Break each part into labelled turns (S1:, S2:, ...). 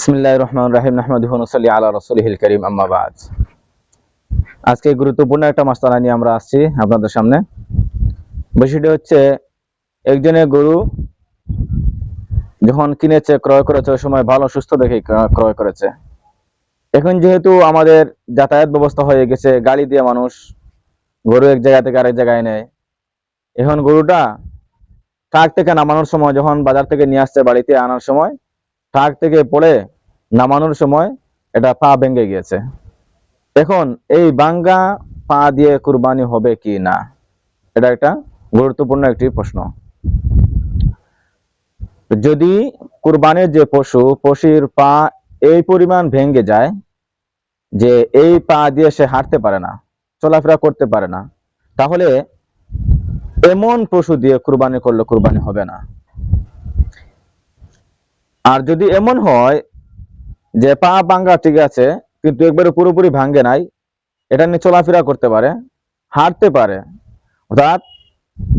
S1: বিসমিল্লাহ রহমান রাহিম নাহমাদুহনসলি আলা রসুলহিল করিম আম্মাবাদ আজকে গুরুত্বপূর্ণ একটা মাস্তানা নিয়ে আমরা আসছি আপনাদের সামনে। বিষয়টি হচ্ছে, একজনের গরু যখন কিনেছে, ক্রয় করেছে, ওই সময় ভালো, সুস্থ দেখে ক্রয় করেছে। এখন যেহেতু আমাদের যাতায়াত ব্যবস্থা হয়ে গেছে গাড়ি দিয়ে মানুষ গরু এক জায়গা থেকে আরেক জায়গায় নেয়। এখন গরুটা ট্রাক থেকে নামানোর সময়, যখন বাজার থেকে নিয়ে আসছে, বাড়িতে আনার সময় ট্রাক থেকে পড়ে নামানোর সময় এটা পা ভেঙে গিয়েছে। এখন এই বাঙ্গা পা দিয়ে কুরবানি হবে কি না? এটা একটা গুরুত্বপূর্ণ একটি প্রশ্ন। যদি কুরবানির যে পশু, পশুর পা এই পরিমাণ ভেঙে যায় যে এই পা দিয়ে সে হাঁটতে পারে না, চলাফেরা করতে পারে না, তাহলে এমন পশু দিয়ে কুরবানি করলে কুরবানি হবে না। আর যদি এমন হয় যে পা ভাঙ্গা ঠিক আছে, কিন্তু একবারে পুরোপুরি ভাঙ্গে নাই, এটা নিয়ে চলাফেরা করতে পারে, হাঁটতে পারে। অর্থাৎ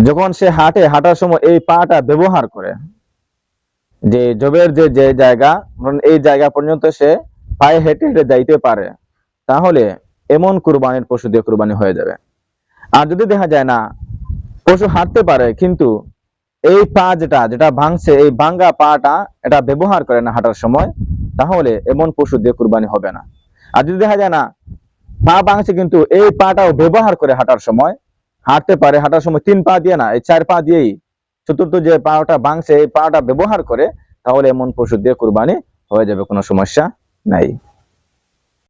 S1: যখন সে হাঁটে, হাঁটার সময় এই পাটা ব্যবহার করে। যে জবের যে যে জায়গা এই জায়গা পর্যন্ত সে পায়ে হেঁটে হেঁটে যাইতে পারে, তাহলে এমন কুরবানির পশু দিয়ে কুরবানি হয়ে যাবে। আর যদি দেখা যায় না, পশু হাঁটতে পারে, কিন্তু এই পা যেটা যেটা ভাঙছে, এই ভাঙ্গা পাটা এটা ব্যবহার করে না হাঁটার সময়, তাহলে এমন পশু দিয়ে কুরবানি হবে না। আর যদি দেখা যায় না, পা ভাঙছে কিন্তু এই পাটাও ব্যবহার করে হাঁটার সময়, হাঁটতে পারে, হাঁটার সময় তিন পা দিয়ে না, এই চার পা দিয়েই চতুর্থ যে পাটা ভাঙছে, এই পাটা ব্যবহার করে, তাহলে এমন পশু দিয়ে কুরবানি হয়ে যাবে, কোনো সমস্যা নাই।